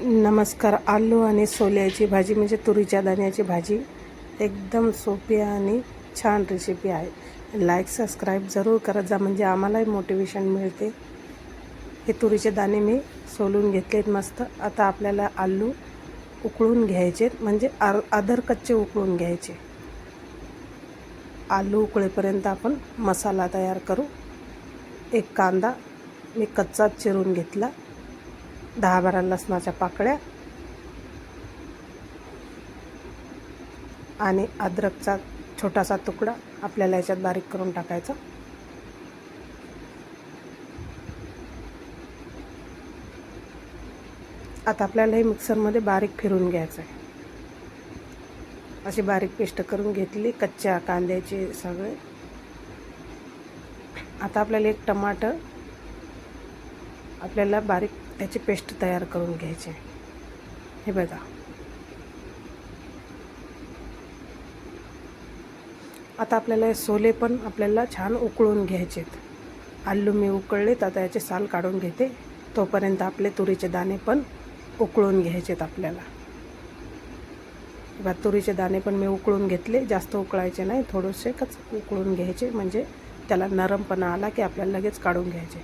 नमस्कार आलू आणि सोल्याची भाजी म्हणजे तुरीच्या दाण्याची भाजी. एकदम सोपी आणि छान रेसिपी आहे. लाईक सबस्क्राईब जरूर करत जा म्हणजे आम्हालाही मोटिवेशन मिळते. हे तुरीचे दाणे मी सोलून घेतलेत मस्त. आता आपल्याला आलू उकळून घ्यायचे म्हणजे आर आदर कच्चे उकळून घ्यायचे. आलू उकळेपर्यंत आपण मसाला तयार करू. एक कांदा मी कच्चाच चिरून घेतला. दहा बारा लसणाच्या पाकळ्या आणि अद्रकचा छोटासा तुकडा आपल्याला याच्यात बारीक करून टाकायचा. आता आपल्याला हे मिक्सरमध्ये बारीक फिरून घ्यायचं आहे. अशी बारीक पेस्ट करून घेतली कच्च्या कांद्याचे सगळे. आता आपल्याला एक टमाटर आपल्याला बारीक त्याची पेस्ट तयार करून घ्यायची. हे बघा. आता आपल्याला हे सोले पण आपल्याला छान उकळून घ्यायचेत आलू मी उकळलेत आता याचे साल काढून घेते. तोपर्यंत आपले तुरीचे दाणे पण उकळून घ्यायचेत आपल्याला. बघा तुरीचे दाणे पण मी उकळून घेतले. जास्त उकळायचे नाही थोडेसेच उकळून घ्यायचे. म्हणजे त्याला नरमपणा आला की आपल्याला लगेच काढून घ्यायचे.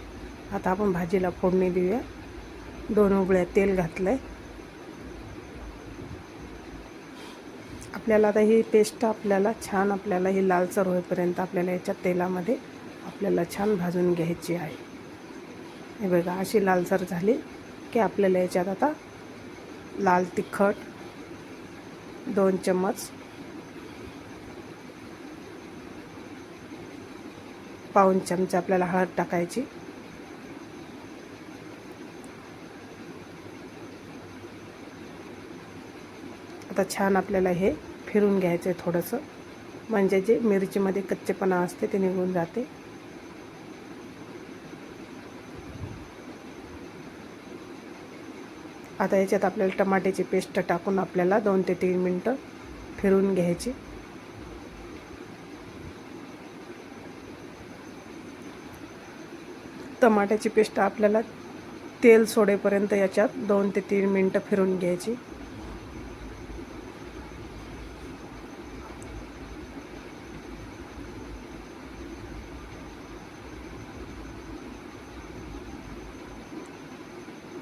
आता आपण भाजीला फोडणी देऊया. दोन उबळ्या तेल घातलं आहे आपल्याला आता ही पेस्ट आपल्याला छान आपल्याला ही लालसर होईपर्यंत आपल्याला याच्या तेलामध्ये आपल्याला छान भाजून घ्यायची आहे. हे बघा अशी लालसर झाली की आपल्याला याच्यात आता लाल तिखट दोन चम्मच पाऊन चमचा आपल्याला हळद टाकायची. आता छान आपल्याला हे फिरून घ्यायचं आहे थोडंसं. म्हणजे जे मिरचीमध्ये कच्चेपणा असते ते निघून जाते. आता याच्यात आपल्याला टमाट्याची पेस्ट टाकून आपल्याला दोन ते तीन मिनटं फिरून घ्यायची. टमाट्याची पेस्ट आपल्याला तेल सोडेपर्यंत याच्यात दोन ते तीन मिनटं फिरून घ्यायची.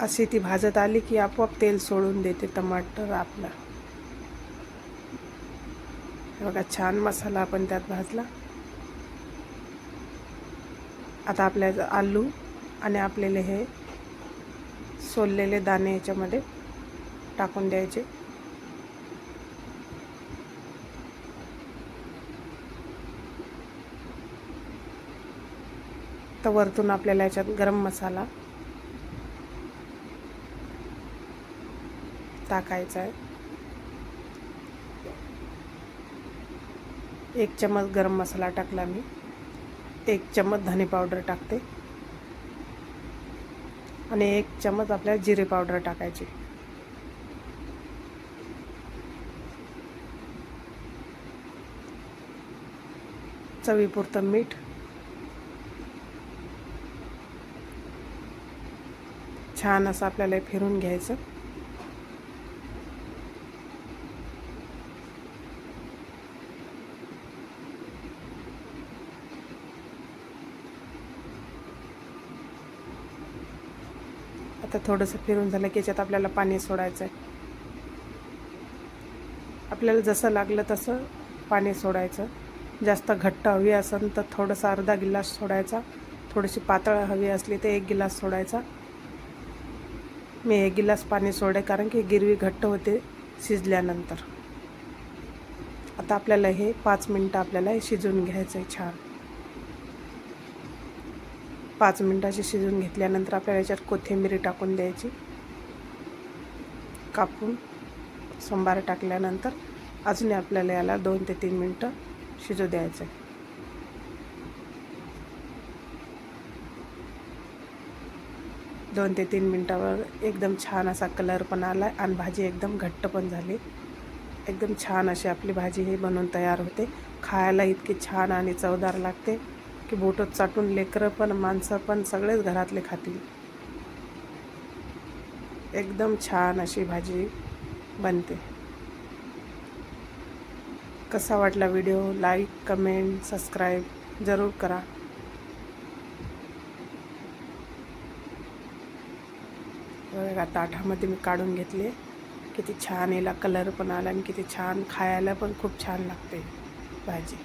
अशी ती भाजत आली की आपोआप तेल सोडून देते टमाटर आपला. बघा छान मसाला आपण त्यात भाजला. आता आपल्या आलू आणि आपलेले हे सोललेले दाणे याच्यामध्ये टाकून द्यायचे. तर वरतून आपल्याला याच्यात गरम मसाला टाकायचा आहे. एक चमच गरम मसाला टाकला मी. एक चमच धने पावडर टाकते. आणि एक चमच आपल्याला जिरे पावडर टाकायची. चवीपुरतं मीठ. छान असं आपल्याला फिरून घ्यायचं. आता थोडंसं फिरून झालं की याच्यात आपल्याला पाणी सोडायचं आहे आपल्याला जसं लागलं तसं पाणी सोडायचं. जास्त घट्ट हवी असेल तर थोडंसं अर्धा गिलास सोडायचा. थोडीशी पातळ हवी असली तर एक गिलास सोडायचा. मी एक गिलास पाणी सोडे कारण की गिरवी घट्ट होते शिजल्यानंतर. आता आपल्याला हे पाच मिनटं आपल्याला हे शिजवून घ्यायचं आहे छान. पाच मिनटाची शिजवून घेतल्यानंतर आपल्याला याच्यात कोथिंबीर टाकून द्यायची. कापून सोमवार टाकल्यानंतर अजूनही आपल्याला याला दोन ते तीन मिनटं शिजू द्यायचं आहे दोन ते तीन मिनटावर एकदम छान असा कलर पण आला आहे आणि भाजी एकदम घट्ट पण झाली. एकदम छान अशी आपली भाजी ही बनवून तयार होते. खायला इतकी छान आणि चवदार लागते. की बोटं चाटून लेकरं पण माणसं पण सगळेच घरातले खातील. एकदम छान अशी भाजी बनते. कसा वाटला व्हिडिओ? लाईक कमेंट सबस्क्राईब जरूर करा. बघा ताटामध्ये मी काढून घेतले. किती छान याला कलर पण आला आणि किती छान खायला पण खूप छान लागते भाजी.